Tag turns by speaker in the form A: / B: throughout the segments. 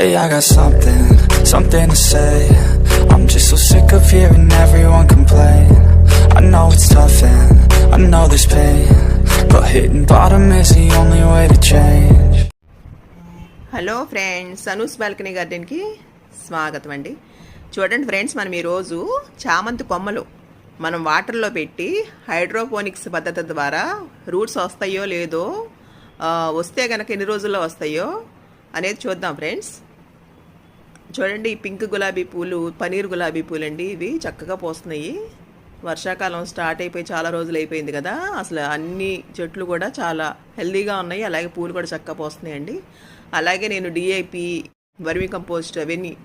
A: Hey, I got something, something to say. I'm just so sick of hearing everyone complain. I know it's tough and I know there's pain. But hitting bottom is the only way to change.
B: Hello friends Anu's balcony గార్డెన్కి స్వాగతం అండి చూడండి friends మనం ఈరోజు చామంతి కొమ్మలు మనం వాటర్లో పెట్టి హైడ్రోపోనిక్స్ పద్ధతి ద్వారా రూట్స్ వస్తాయో లేదో వస్తే కనుక ఎన్ని రోజుల్లో వస్తాయో అనేది చూద్దాం ఫ్రెండ్స్ చూడండి ఈ పింక్ గులాబీ పూలు పనీర్ గులాబీ పూలు అండి ఇవి. చక్కగా పోస్తున్నాయి. వర్షాకాలం స్టార్ట్ అయిపోయి చాలా రోజులు అయిపోయింది కదా. అసలు అన్ని చెట్లు కూడా చాలా హెల్దీగా ఉన్నాయి. అలాగే పూలు కూడా చక్కగా పోస్తున్నాయండి. అలాగే నేను డిఐపి వర్మి కంపోస్ట్ అవన్నీ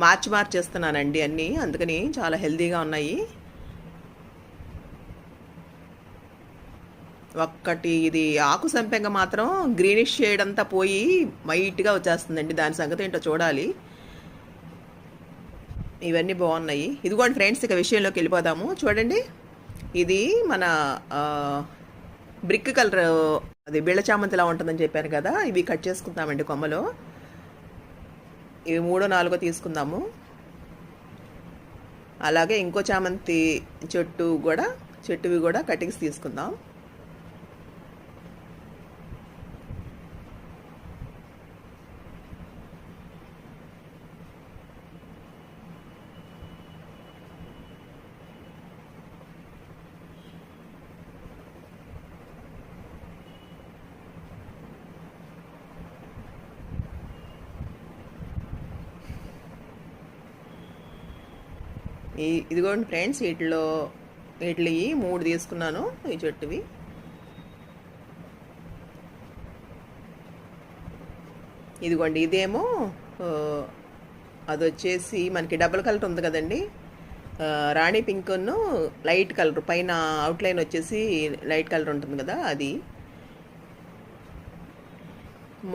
B: మార్చి మార్చేస్తున్నానండి అన్నీ. అందుకని చాలా హెల్దీగా ఉన్నాయి. ఒక్కటి ఇది ఆకు సంపెంగ మాత్రం గ్రీనిష్ షేడ్ అంతా పోయి వైట్గా వచ్చేస్తుందండి. దాని సంగతి ఏంటో చూడాలి. ఇవన్నీ బాగున్నాయి. ఇదిగోండి ఫ్రెండ్స్ ఇక విషయంలోకి వెళ్ళిపోదాము. చూడండి. ఇది మన బ్రిక్ కలర్ అది బిళ్ళ చామంతిలా ఉంటుందని చెప్పాను కదా. ఇవి కట్ చేసుకుందామండి కొమ్మలో. ఇవి మూడో నాలుగో తీసుకుందాము. అలాగే ఇంకో చామంతి చెట్టు కూడా చెట్టువి కూడా కటింగ్స్ తీసుకుందాం. ఈ ఇదిగోండి ఫ్రెండ్స్ వీటిలో వీటిలో మూడు తీసుకున్నాను ఈ చెట్టువి. ఇదిగోండి ఇదేమో అదొచ్చేసి అది వచ్చేసి మనకి డబుల్ కలర్ ఉంది కదండి. రాణి పింక్ను లైట్ కలర్ పైన అవుట్లైన్ వచ్చేసి లైట్ కలర్ ఉంటుంది కదా అది.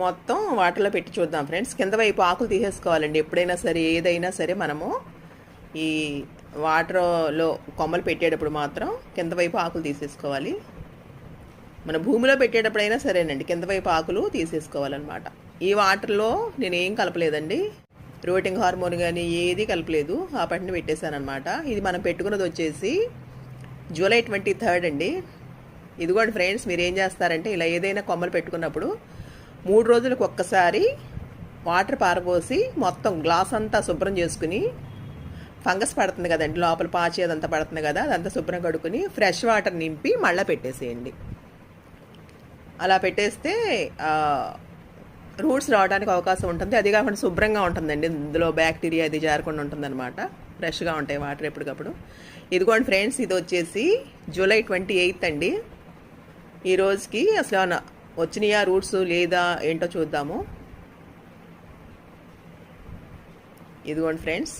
B: మొత్తం వాటర్లో పెట్టి చూద్దాం ఫ్రెండ్స్. కింద వైపు ఆకులు తీసేసుకోవాలండి. ఎప్పుడైనా సరే ఏదైనా సరే మనము ఈ వాటర్లో కొమ్మలు పెట్టేటప్పుడు మాత్రం కింద వైపు ఆకులు తీసేసుకోవాలి. మన భూమిలో పెట్టేటప్పుడైనా సరేనండి కింద వైపు ఆకులు తీసేసుకోవాలన్నమాట. ఈ వాటర్లో నేను ఏం కలపలేదండి. రోటింగ్ హార్మోన్ కానీ ఏది కలపలేదు ఆ పంటని పెట్టేశానమాట ఇది మనం పెట్టుకున్నది వచ్చేసి జూలై ట్వంటీ థర్డ్ అండి. ఇదిగోండి ఫ్రెండ్స్ మీరు ఏం చేస్తారంటే ఇలా ఏదైనా కొమ్మలు పెట్టుకున్నప్పుడు మూడు రోజులకు ఒక్కసారి వాటర్ పారబోసి మొత్తం గ్లాస్ అంతా శుభ్రం చేసుకుని ఫంగస్ పడుతుంది కదండి లోపల పాచి అదంతా పడుతుంది కదా అదంతా శుభ్రం కడుకుని ఫ్రెష్ వాటర్ నింపి మళ్ళీ పెట్టేసేయండి. అలా పెట్టేస్తే రూట్స్ రావడానికి అవకాశం ఉంటుంది. అది కాకుండా శుభ్రంగా ఉంటుందండి. ఇందులో బ్యాక్టీరియా అది జారకుండా ఉంటుందన్నమాట. ఫ్రెష్గా ఉంటాయి వాటర్ ఎప్పటికప్పుడు. ఇదిగోండి ఫ్రెండ్స్ ఇది వచ్చేసి జూలై ట్వంటీ ఎయిత్ అండి. ఈ రోజుకి అసలు వచ్చినాయా రూట్స్ లేదా ఏంటో చూద్దాము. ఇదిగోండి ఫ్రెండ్స్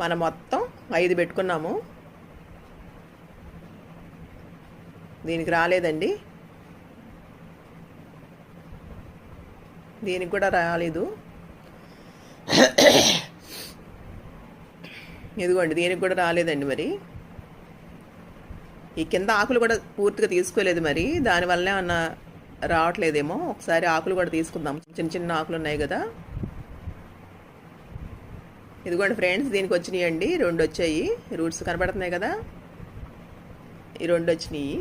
B: మనం మొత్తం ఐదు పెట్టుకున్నాము. దీనికి రాలేదండి. దీనికి కూడా రాలేదు. ఇదిగోండి దీనికి కూడా రాలేదండి మరి. ఈ కింద ఆకులు కూడా పూర్తిగా తీసుకోలేదు మరి. దానివల్ల ఏమన్నా రావట్లేదేమో. ఒకసారి ఆకులు కూడా తీసుకుందాం. చిన్న చిన్న ఆకులు ఉన్నాయి కదా. ఇదిగోండి ఫ్రెండ్స్ దీనికి వచ్చినాయి అండి రెండు వచ్చాయి రూట్స్ కనబడుతున్నాయి కదా. ఈ రెండు వచ్చినాయి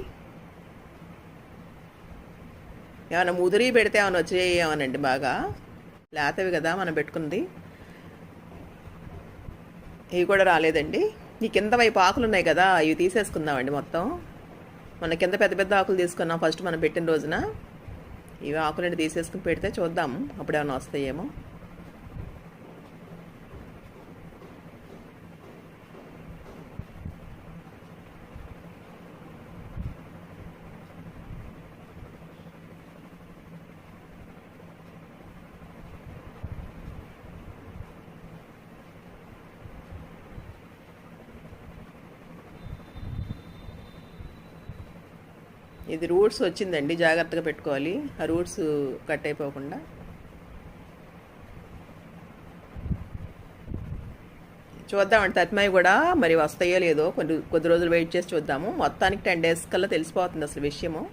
B: ఏమైనా ముదిరి పెడితే ఏమైనా వచ్చాయి ఏమనండి బాగా. లేతవి కదా మనం పెట్టుకుంది. ఇవి కూడా రాలేదండి. ఈ కింద వైపు ఆకులు ఉన్నాయి కదా ఇవి తీసేసుకుందామండి మొత్తం. మన కింద పెద్ద పెద్ద ఆకులు తీసుకున్నాం ఫస్ట్ మనం పెట్టిన రోజున. ఇవి ఆకులని తీసేసుకుని పెడితే చూద్దాం అప్పుడు ఏమైనా వస్తాయేమో. ఇది రూట్స్ వచ్చిందండి జాగ్రత్తగా పెట్టుకోవాలి. ఆ రూట్స్ కట్ అయిపోకుండా. చూద్దామండి తత్మయ్య కూడా మరి వస్తాయో లేదో కొన్ని కొద్ది రోజులు వెయిట్ చేసి చూద్దాము. మొత్తానికి టెన్ డేస్ కల్లా తెలిసిపోతుంది అసలు విషయము.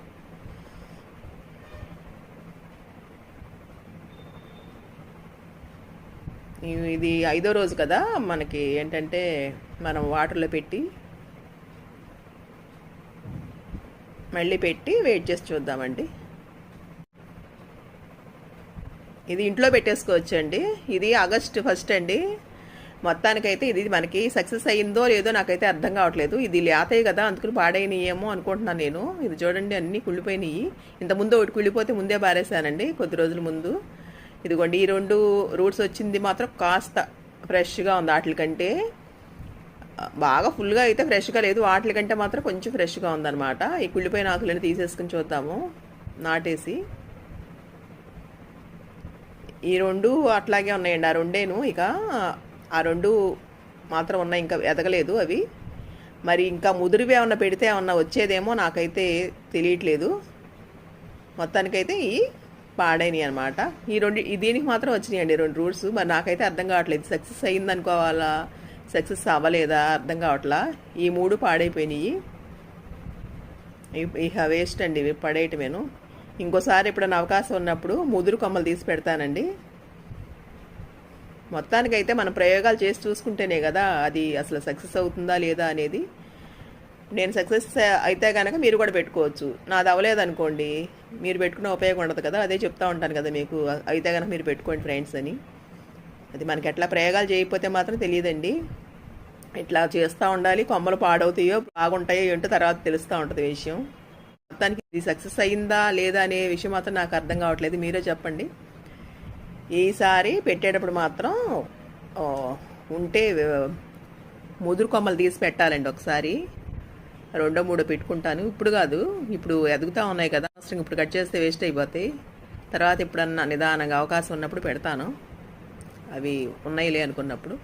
B: ఇది ఐదో రోజు కదా మనకి ఏంటంటే మనం వాటర్లో పెట్టి మళ్ళీ పెట్టి వెయిట్ చేసి చూద్దామండి. ఇది ఇంట్లో పెట్టేసుకోవచ్చండి. ఇది ఆగస్ట్ ఫస్ట్ అండి. మొత్తానికైతే ఇది మనకి సక్సెస్ అయ్యిందో లేదో నాకైతే అర్థం కావట్లేదు. ఇది లేతాయి కదా అందుకని పాడైనయేమో అనుకుంటున్నాను నేను. ఇది చూడండి అన్నీ కుళ్ళిపోయినాయి. ఇంతకుముందు ఒకటి కుళ్ళిపోతే ముందే బారేసానండి కొద్ది రోజుల ముందు. ఇదిగోండి ఈ రెండు రూట్స్ వచ్చింది మాత్రం కాస్త ఫ్రెష్గా ఉంది వాటికంటే బాగా ఫుల్గా అయితే ఫ్రెష్గా లేదు. వాటి కంటే మాత్రం కొంచెం ఫ్రెష్గా ఉందన్నమాట. ఈ కుళ్ళిపోయిన ఆకులని తీసేసుకుని చూద్దాము. నాటేసి. ఈ రెండు అట్లాగే ఉన్నాయండి. ఆ రెండేను ఇక ఆ రెండు మాత్రం ఉన్నాయి. ఇంకా ఎదగలేదు అవి. మరి ఇంకా ముదురువి ఏమన్నా పెడితే ఏమన్నా వచ్చేదేమో నాకైతే తెలియట్లేదు. మొత్తానికైతే ఈ పాడైనవి అనమాట ఈ రెండు దీనికి మాత్రం వచ్చినాయండి రెండు రూట్స్ మరి నాకైతే అర్థం కావట్లేదు. సక్సెస్ అయిందనుకోవాలా? సక్సెస్ అవ్వలేదా అర్థం కావట్లా? ఈ మూడు పాడైపోయినాయి. ఇ- ఇక వేస్ట్ అండి ఇవి పడేయటమేను. ఇంకోసారి ఎప్పుడైనా అవకాశం ఉన్నప్పుడు ముదురు కొమ్మలు తీసి పెడతానండి. మొత్తానికైతే మనం ప్రయోగాలు చేసి చూసుకుంటేనే కదా అది అసలు సక్సెస్ అవుతుందా లేదా అనేది. నేను సక్సెస్ అయితే కనుక మీరు కూడా పెట్టుకోవచ్చు. నాది అవ్వలేదనుకోండి మీరు పెట్టుకునే ఉపయోగం ఉండదు కదా అదే చెప్తా ఉంటాను కదా మీకు అయితే కనుక మీరు పెట్టుకోండి ఫ్రెండ్స్ అని. అది మనకి ఎట్లా ప్రయోగాలు చేయకపోతే మాత్రం తెలియదండి. ఇట్లా చేస్తూ ఉండాలి కొమ్మలు పాడవుతాయో బాగుంటాయో ఏంటో తర్వాత తెలుస్తూ ఉంటుంది విషయం. మొత్తానికి ఇది సక్సెస్ అయిందా లేదా అనే విషయం మాత్రం నాకు అర్థం కావట్లేదు. మీరే చెప్పండి. ఈసారి పెట్టేటప్పుడు మాత్రం ఉంటే ముదురు కొమ్మలు తీసి పెట్టాలండి ఒకసారి. రెండో మూడో పెట్టుకుంటాను. ఇప్పుడు కాదు ఇప్పుడు ఎదుగుతూ ఉన్నాయి కదా అసలు ఇప్పుడు కట్ చేస్తే వేస్ట్ అయిపోతాయి. తర్వాత ఎప్పుడన్నా నిదానంగా అవకాశం ఉన్నప్పుడు పెడతాను. అవి ఉన్నాయిలే అనుకున్నప్పుడు.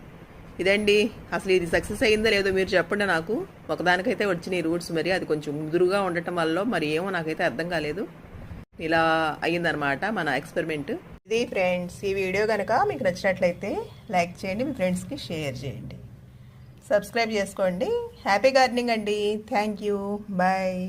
B: ఇదండి అసలు ఇది సక్సెస్ అయిందో లేదో మీరు చెప్పండి నాకు. ఒకదానికైతే వచ్చినాయి రూట్స్ మరి అది కొంచెం ముదురుగా ఉండటం వల్ల మరి ఏమో నాకైతే అర్థం కాలేదు. ఇలా అయ్యిందనమాట మన ఎక్స్పెరిమెంట్. ఇది ఫ్రెండ్స్ ఈ వీడియో కనుక మీకు నచ్చినట్లయితే లైక్ చేయండి మీ ఫ్రెండ్స్కి షేర్ చేయండి. సబ్స్క్రైబ్ చేసుకోండి. హ్యాపీ గార్డెనింగ్ అండి. Thank you. బాయ్.